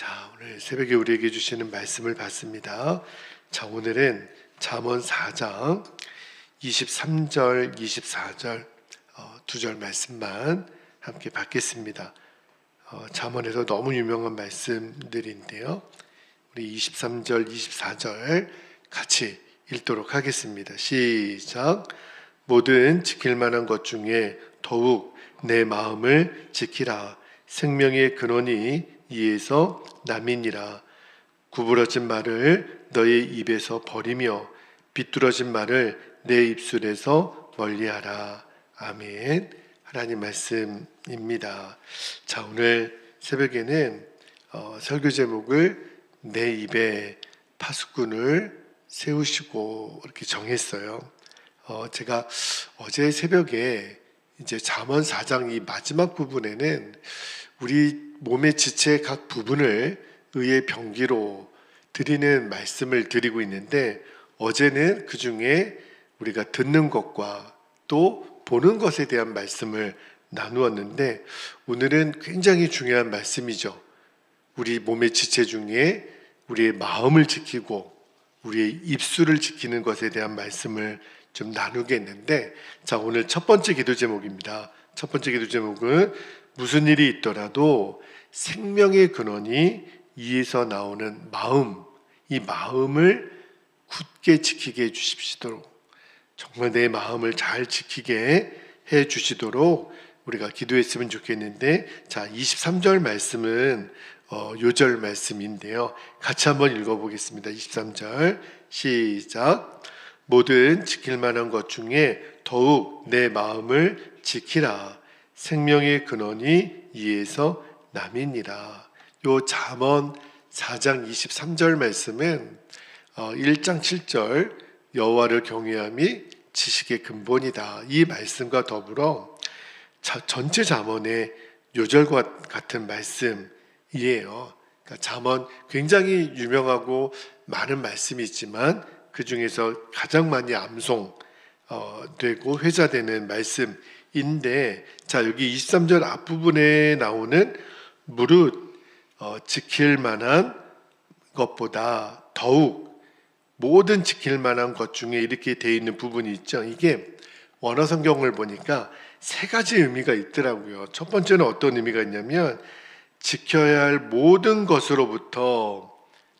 자, 오늘 새벽에 우리에게 주시는 말씀을 봤습니다. 자, 오늘은 잠언 4장 23절, 24절 어, 두절 말씀만 함께 받겠습니다. 어, 잠언에서 너무 유명한 말씀들인데요. 우리 23절, 24절 같이 읽도록 하겠습니다. 시작. 모든 지킬 만한 것 중에 더욱 내 마음을 지키라. 생명의 근원이 이에서 남이니라. 구부러진 말을 너의 입에서 버리며 비뚤어진 말을 내 입술에서 멀리하라. 아멘. 하나님 말씀입니다. 자 오늘 새벽에는 어, 설교 제목을 내 입에 파수꾼을 세우시고 이렇게 정했어요. 어, 제가 어제 새벽에 이제 잠언 4장 이 마지막 부분에는 우리 몸의 지체 각 부분을 의의 병기로 드리는 말씀을 드리고 있는데 어제는 그 중에 우리가 듣는 것과 또 보는 것에 대한 말씀을 나누었는데 오늘은 굉장히 중요한 말씀이죠. 우리 몸의 지체 중에 우리의 마음을 지키고 우리의 입술을 지키는 것에 대한 말씀을 좀 나누겠는데 자 오늘 첫 번째 기도 제목입니다. 첫 번째 기도 제목은 무슨 일이 있더라도 생명의 근원이 이에서 나오는 마음 이 마음을 굳게 지키게 해 주십시도록 정말 내 마음을 잘 지키게 해 주시도록 우리가 기도했으면 좋겠는데 자 23절 말씀은 어, 요절 말씀인데요. 같이 한번 읽어보겠습니다. 23절 시작. 모든 지킬 만한 것 중에 더욱 내 마음을 지키라. 생명의 근원이 이에서 남이니라. 요 잠언 4장 23절 말씀은 어, 1장 7절 여호와를 경외함이 지식의 근본이다. 이 말씀과 더불어 자, 전체 잠언의 요절과 같은 말씀이에요. 그러니까 잠언 굉장히 유명하고 많은 말씀이 있지만 그 중에서 가장 많이 암송 어, 되고 회자되는 말씀 인데 자 여기 23절 앞부분에 나오는 무릇 어, 지킬 만한 것보다 더욱 모든 지킬 만한 것 중에 이렇게 돼 있는 부분이 있죠. 이게 원어 성경을 보니까 세 가지 의미가 있더라고요. 첫 번째는 어떤 의미가 있냐면 지켜야 할 모든 것으로부터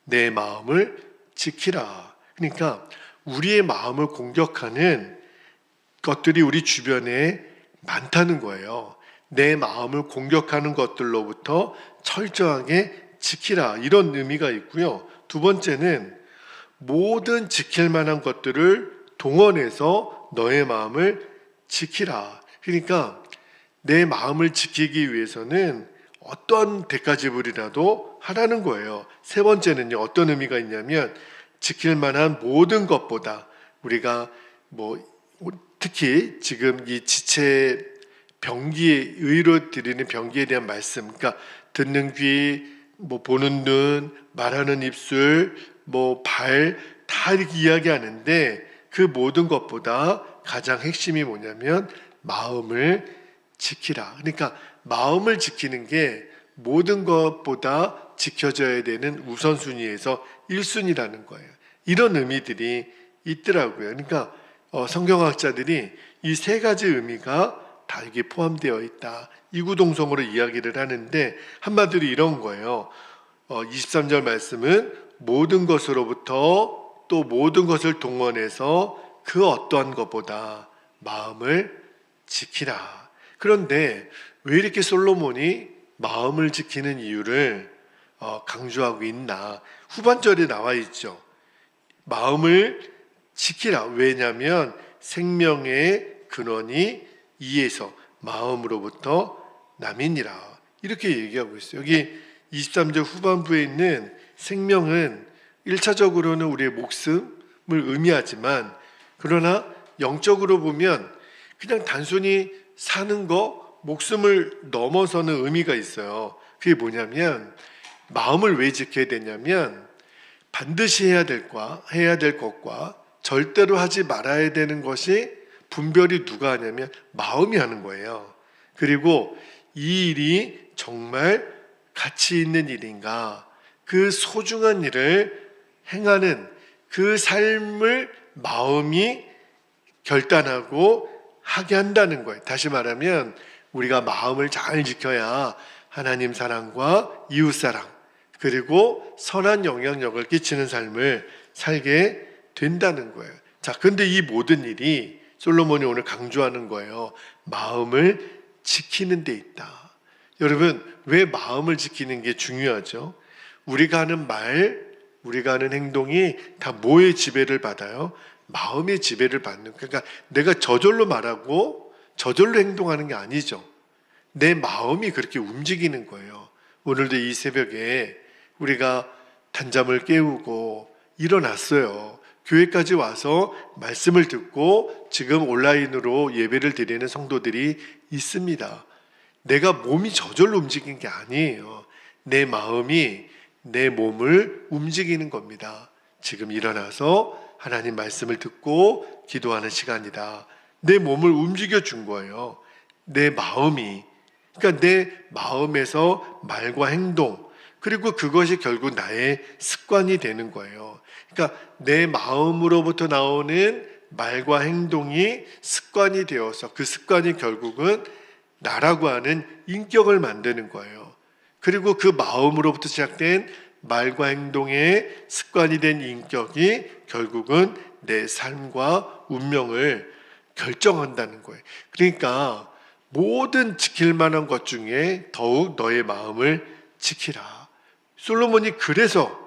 내 마음을 지키라. 그러니까 우리의 마음을 공격하는 것들이 우리 주변에 많다는 거예요. 내 마음을 공격하는 것들로부터 철저하게 지키라. 이런 의미가 있고요. 두 번째는 모든 지킬 만한 것들을 동원해서 너의 마음을 지키라. 그러니까 내 마음을 지키기 위해서는 어떤 대가지불이라도 하라는 거예요. 세 번째는요, 어떤 의미가 있냐면 지킬 만한 모든 것보다 우리가 뭐 특히 지금 이 지체 병기에 의로 드리는 병기에 대한 말씀, 그러니까 듣는 귀, 뭐 보는 눈, 말하는 입술, 뭐 발 다 이렇게 이야기하는데 그 모든 것보다 가장 핵심이 뭐냐면 마음을 지키라. 그러니까 마음을 지키는 게 모든 것보다 지켜져야 되는 우선순위에서 1순위라는 거예요. 이런 의미들이 있더라고요. 그러니까 어, 성경학자들이 이 세 가지 의미가 다 여기 포함되어 있다. 이구동성으로 이야기를 하는데 한마디로 이런 거예요. 어, 23절 말씀은 모든 것으로부터 또 모든 것을 동원해서 그 어떠한 것보다 마음을 지키라. 그런데 왜 이렇게 솔로몬이 마음을 지키는 이유를 어, 강조하고 있나? 후반절에 나와 있죠. 마음을 지키라. 왜냐하면 생명의 근원이 이에서 마음으로부터 남이니라. 이렇게 얘기하고 있어요. 여기 23절 후반부에 있는 생명은 1차적으로는 우리의 목숨을 의미하지만 그러나 영적으로 보면 그냥 단순히 사는 거, 목숨을 넘어서는 의미가 있어요. 그게 뭐냐면 마음을 왜 지켜야 되냐면 반드시 해야 될 것, 해야 될 것과 절대로 하지 말아야 되는 것이 분별이 누가 하냐면 마음이 하는 거예요. 그리고 이 일이 정말 가치 있는 일인가 그 소중한 일을 행하는 그 삶을 마음이 결단하고 하게 한다는 거예요. 다시 말하면 우리가 마음을 잘 지켜야 하나님 사랑과 이웃 사랑 그리고 선한 영향력을 끼치는 삶을 살게 된다는 거예요. 자, 근데 이 모든 일이 솔로몬이 오늘 강조하는 거예요. 마음을 지키는 데 있다. 여러분, 왜 마음을 지키는 게 중요하죠? 우리가 하는 말, 우리가 하는 행동이 다 뭐의 지배를 받아요? 마음의 지배를 받는. 그러니까 내가 저절로 말하고 저절로 행동하는 게 아니죠. 내 마음이 그렇게 움직이는 거예요. 오늘도 이 새벽에 우리가 단잠을 깨우고 일어났어요. 교회까지 와서 말씀을 듣고 지금 온라인으로 예배를 드리는 성도들이 있습니다. 내가 몸이 저절로 움직인 게 아니에요. 내 마음이 내 몸을 움직이는 겁니다. 지금 일어나서 하나님 말씀을 듣고 기도하는 시간이다. 내 몸을 움직여 준 거예요. 내 마음이. 그러니까 내 마음에서 말과 행동, 그리고 그것이 결국 나의 습관이 되는 거예요. 그러니까 내 마음으로부터 나오는 말과 행동이 습관이 되어서 그 습관이 결국은 나라고 하는 인격을 만드는 거예요. 그리고 그 마음으로부터 시작된 말과 행동의 습관이 된 인격이 결국은 내 삶과 운명을 결정한다는 거예요. 그러니까 모든 지킬 만한 것 중에 더욱 너의 마음을 지키라. 솔로몬이 그래서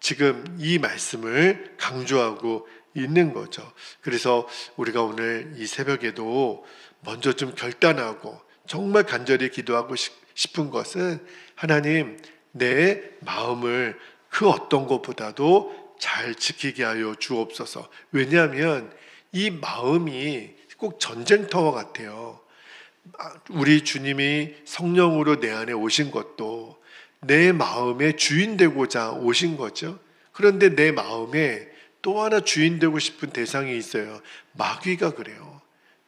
지금 이 말씀을 강조하고 있는 거죠. 그래서 우리가 오늘 이 새벽에도 먼저 좀 결단하고 정말 간절히 기도하고 싶은 것은 하나님 내 마음을 그 어떤 것보다도 잘 지키게 하여 주옵소서. 왜냐하면 이 마음이 꼭 전쟁터와 같아요. 아, 우리 주님이 성령으로 내 안에 오신 것도 내 마음의 주인 되고자 오신 거죠. 그런데 내 마음에 또 하나 주인 되고 싶은 대상이 있어요. 마귀가 그래요.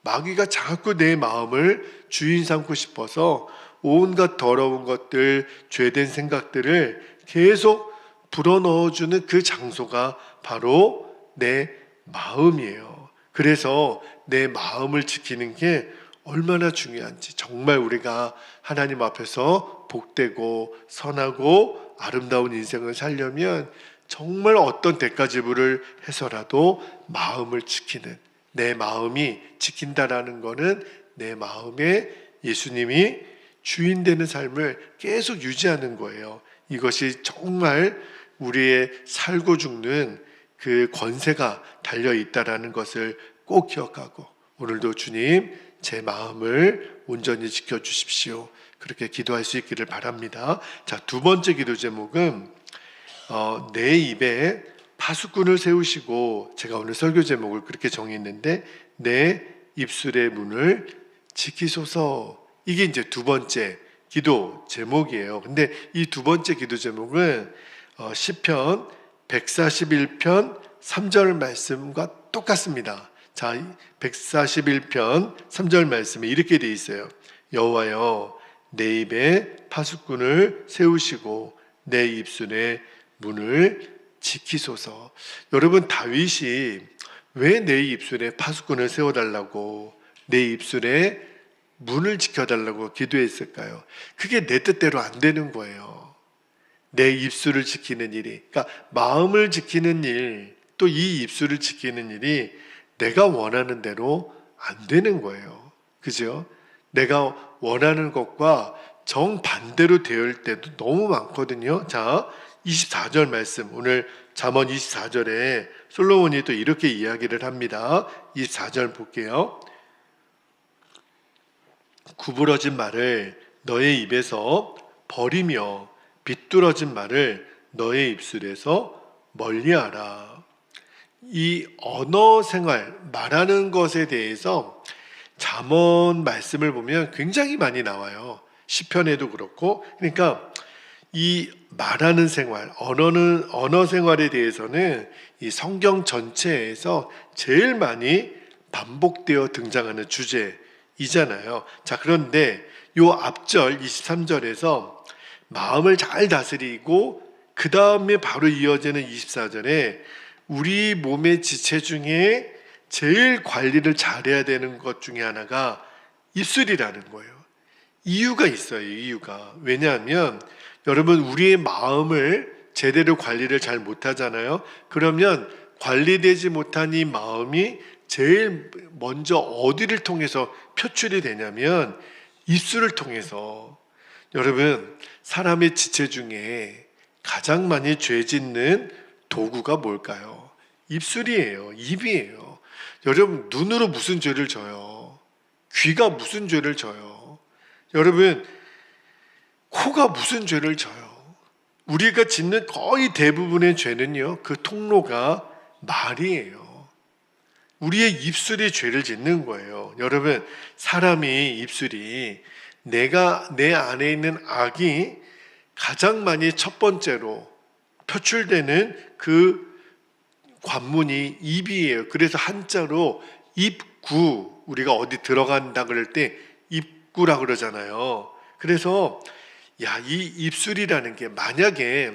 마귀가 자꾸 내 마음을 주인 삼고 싶어서 온갖 더러운 것들, 죄된 생각들을 계속 불어넣어주는 그 장소가 바로 내 마음이에요. 그래서 내 마음을 지키는 게 얼마나 중요한지 정말 우리가 하나님 앞에서 복되고 선하고 아름다운 인생을 살려면 정말 어떤 대가 지불을 해서라도 마음을 지키는 내 마음이 지킨다라는 것은 내 마음에 예수님이 주인 되는 삶을 계속 유지하는 거예요. 이것이 정말 우리의 살고 죽는 그 권세가 달려 있다라는 것을 꼭 기억하고 오늘도 주님 제 마음을 온전히 지켜 주십시오. 그렇게 기도할 수 있기를 바랍니다. 자, 두 번째 기도 제목은 어, 내 입에 파수꾼을 세우시고 제가 오늘 설교 제목을 그렇게 정했는데 내 입술의 문을 지키소서 이게 이제 두 번째 기도 제목이에요. 근데 이 두 번째 기도 제목은 어, 시편 141편 3절 말씀과 똑같습니다. 자, 141편 3절 말씀에 이렇게 돼 있어요. 여호와여 내 입에 파수꾼을 세우시고 내 입술에 문을 지키소서. 여러분 다윗이 왜 내 입술에 파수꾼을 세워달라고 내 입술에 문을 지켜달라고 기도했을까요? 그게 내 뜻대로 안 되는 거예요. 내 입술을 지키는 일이, 그러니까 마음을 지키는 일, 또 이 입술을 지키는 일이 내가 원하는 대로 안 되는 거예요. 그죠? 내가 원하는 것과 정반대로 되을 때도 너무 많거든요. 자, 24절 말씀. 오늘 잠언 24절에 솔로몬이 또 이렇게 이야기를 합니다. 24절 볼게요. 구부러진 말을 너의 입에서 버리며 비뚤어진 말을 너의 입술에서 멀리하라. 이 언어 생활 말하는 것에 대해서 잠언 말씀을 보면 굉장히 많이 나와요. 시편에도 그렇고 그러니까 이 말하는 생활 언어는 언어 생활에 대해서는 이 성경 전체에서 제일 많이 반복되어 등장하는 주제이잖아요. 자 그런데 요 앞절 23절에서 마음을 잘 다스리고 그 다음에 바로 이어지는 24절에 우리 몸의 지체 중에 제일 관리를 잘해야 되는 것 중에 하나가 입술이라는 거예요. 이유가 있어요. 이유가 왜냐하면 여러분 우리의 마음을 제대로 관리를 잘 못하잖아요. 그러면 관리되지 못한 이 마음이 제일 먼저 어디를 통해서 표출이 되냐면 입술을 통해서 여러분 사람의 지체 중에 가장 많이 죄 짓는 도구가 뭘까요? 입술이에요. 입이에요. 여러분 눈으로 무슨 죄를 져요? 귀가 무슨 죄를 져요? 여러분 코가 무슨 죄를 져요? 우리가 짓는 거의 대부분의 죄는요. 그 통로가 말이에요. 우리의 입술이 죄를 짓는 거예요. 여러분 사람이 입술이 내가 내 안에 있는 악이 가장 많이 첫 번째로 표출되는 그 관문이 입이에요. 그래서 한자로 입구 우리가 어디 들어간다 그럴 때 입구라 그러잖아요. 그래서 야 이 입술이라는 게 만약에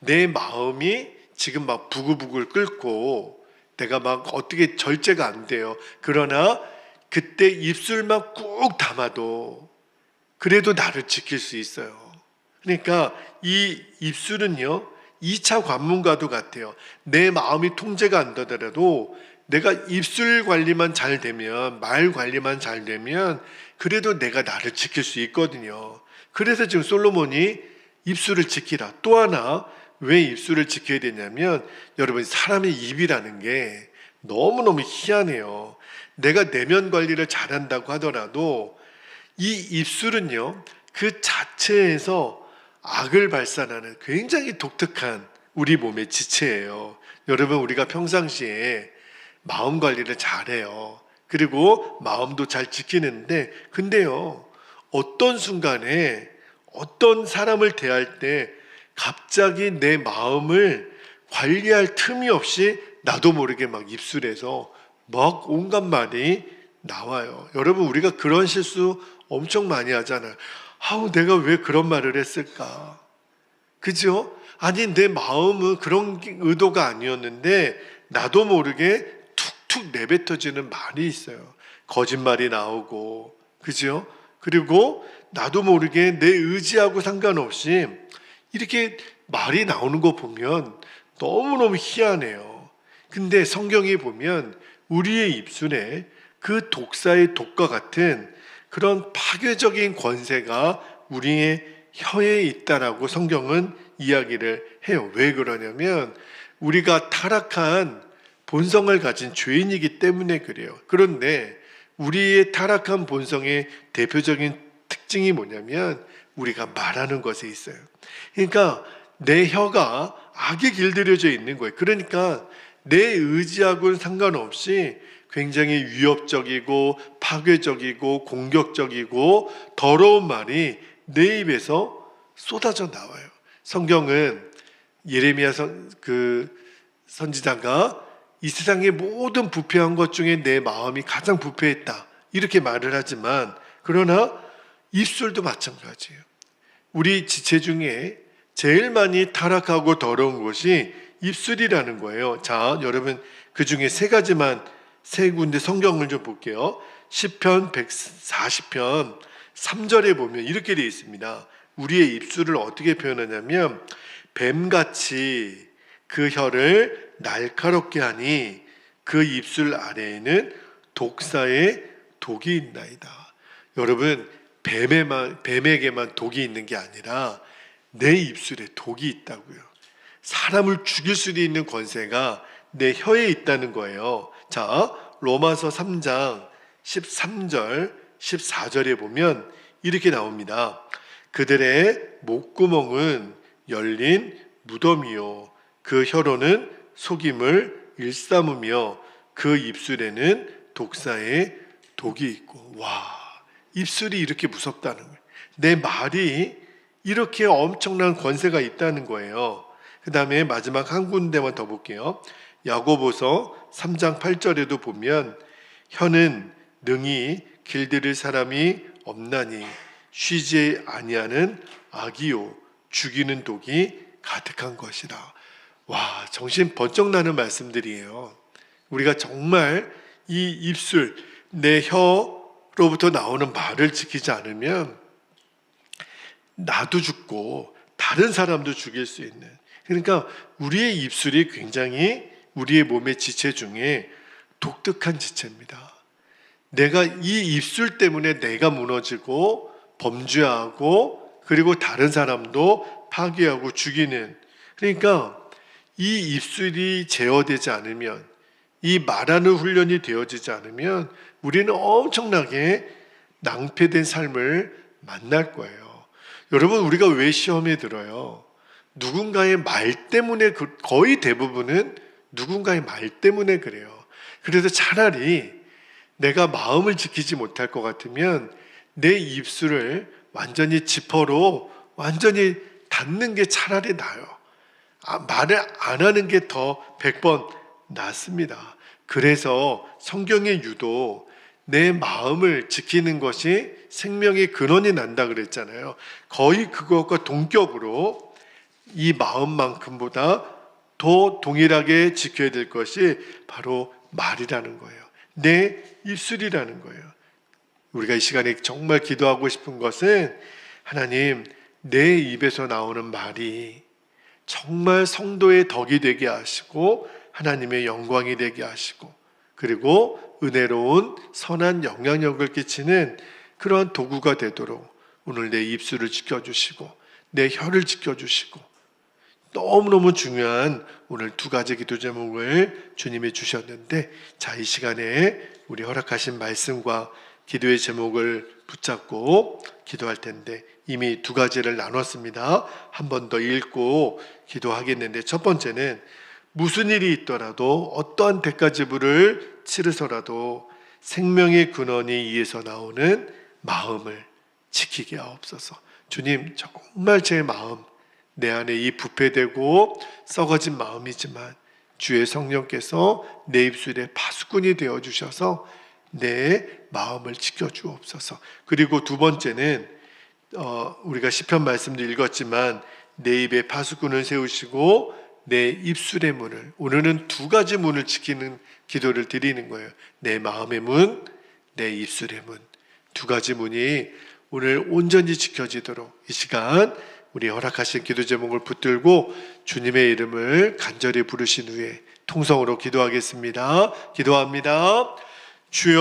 내 마음이 지금 막 부글부글 끓고 내가 막 어떻게 절제가 안 돼요. 그러나 그때 입술만 꾹 담아도 그래도 나를 지킬 수 있어요. 그러니까 이 입술은요, 2차 관문과도 같아요. 내 마음이 통제가 안 되더라도 내가 입술 관리만 잘 되면, 말 관리만 잘 되면, 그래도 내가 나를 지킬 수 있거든요. 그래서 지금 솔로몬이 입술을 지키라. 또 하나, 왜 입술을 지켜야 되냐면, 여러분, 사람의 입이라는 게 너무너무 희한해요. 내가 내면 관리를 잘한다고 하더라도, 이 입술은요, 그 자체에서 악을 발산하는 굉장히 독특한 우리 몸의 지체예요. 여러분, 우리가 평상시에 마음 관리를 잘해요. 그리고 마음도 잘 지키는데, 근데요, 어떤 순간에 어떤 사람을 대할 때 갑자기 내 마음을 관리할 틈이 없이 나도 모르게 막 입술에서 막 온갖 말이 나와요. 여러분, 우리가 그런 실수 엄청 많이 하잖아요. 아우, 내가 왜 그런 말을 했을까? 그죠? 아니, 내 마음은 그런 의도가 아니었는데, 나도 모르게 툭툭 내뱉어지는 말이 있어요. 거짓말이 나오고, 그죠? 그리고 나도 모르게 내 의지하고 상관없이 이렇게 말이 나오는 거 보면 너무너무 희한해요. 근데 성경에 보면 우리의 입술에 그 독사의 독과 같은 그런 파괴적인 권세가 우리의 혀에 있다라고 성경은 이야기를 해요. 왜 그러냐면 우리가 타락한 본성을 가진 죄인이기 때문에 그래요. 그런데 우리의 타락한 본성의 대표적인 특징이 뭐냐면 우리가 말하는 것에 있어요. 그러니까 내 혀가 악에 길들여져 있는 거예요. 그러니까 내 의지하고는 상관없이 굉장히 위협적이고 파괴적이고 공격적이고 더러운 말이 내 입에서 쏟아져 나와요. 성경은 예레미야 선, 그 선지자가 이 세상의 모든 부패한 것 중에 내 마음이 가장 부패했다. 이렇게 말을 하지만 그러나 입술도 마찬가지예요. 우리 지체 중에 제일 많이 타락하고 더러운 것이 입술이라는 거예요. 자, 여러분 그 중에 세 가지만 세 군데 성경을 좀 볼게요. 10편 140편 3절에 보면 이렇게 되어 있습니다. 우리의 입술을 어떻게 표현하냐면 뱀같이 그 혀를 날카롭게 하니 그 입술 아래에는 독사의 독이 있나이다. 여러분 뱀에만 뱀에게만 독이 있는 게 아니라 내 입술에 독이 있다고요. 사람을 죽일 수도 있는 권세가 내 혀에 있다는 거예요. 자, 로마서 3장 13절, 14절에 보면 이렇게 나옵니다. 그들의 목구멍은 열린 무덤이요. 그 혀로는 속임을 일삼으며 그 입술에는 독사의 독이 있고, 와, 입술이 이렇게 무섭다는 거예요. 내 말이 이렇게 엄청난 권세가 있다는 거예요. 그 다음에 마지막 한 군데만 더 볼게요. 야고보서 3장 8절에도 보면 혀는 능히 길들일 사람이 없나니 쉬지 아니하는 악이요 죽이는 독이 가득한 것이다. 와, 정신 번쩍 나는 말씀들이에요. 우리가 정말 이 입술, 내 혀로부터 나오는 말을 지키지 않으면 나도 죽고 다른 사람도 죽일 수 있는. 그러니까 우리의 입술이 굉장히 우리의 몸의 지체 중에 독특한 지체입니다. 내가 이 입술 때문에 내가 무너지고 범죄하고 그리고 다른 사람도 파괴하고 죽이는 그러니까 이 입술이 제어되지 않으면 이 말하는 훈련이 되어지지 않으면 우리는 엄청나게 낭패된 삶을 만날 거예요. 여러분 우리가 왜 시험에 들어요? 누군가의 말 때문에 그- 거의 대부분은 누군가의 말 때문에 그래요. 그래서 차라리 내가 마음을 지키지 못할 것 같으면 내 입술을 완전히 지퍼로 완전히 닫는 게 차라리 나아요. 아, 말을 안 하는 게 더 100번 낫습니다. 그래서 성경에 유독 내 마음을 지키는 것이 생명의 근원이 난다 그랬잖아요. 거의 그것과 동격으로 이 마음만큼보다 더 동일하게 지켜야 될 것이 바로 말이라는 거예요. 내 입술이라는 거예요. 우리가 이 시간에 정말 기도하고 싶은 것은 하나님 내 입에서 나오는 말이 정말 성도의 덕이 되게 하시고 하나님의 영광이 되게 하시고 그리고 은혜로운 선한 영향력을 끼치는 그러한 도구가 되도록 오늘 내 입술을 지켜주시고 내 혀를 지켜주시고 너무너무 중요한 오늘 두 가지 기도 제목을 주님이 주셨는데 자, 이 시간에 우리 허락하신 말씀과 기도의 제목을 붙잡고 기도할 텐데 이미 두 가지를 나눴습니다. 한 번 더 읽고 기도하겠는데 첫 번째는 무슨 일이 있더라도 어떠한 대가 지불을 치르서라도 생명의 근원이 이에서 나오는 마음을 지키게 하옵소서. 주님 정말 제 마음 내 안에 이 부패되고 썩어진 마음이지만 주의 성령께서 내 입술에 파수꾼이 되어 주셔서 내 마음을 지켜 주옵소서. 그리고 두 번째는 어, 우리가 시편 말씀도 읽었지만 내 입에 파수꾼을 세우시고 내 입술의 문을 오늘은 두 가지 문을 지키는 기도를 드리는 거예요. 내 마음의 문, 내 입술의 문. 두 가지 문이 오늘 온전히 지켜지도록 이 시간 우리 허락하신 기도 제목을 붙들고 주님의 이름을 간절히 부르신 후에 통성으로 기도하겠습니다. 기도합니다. 주여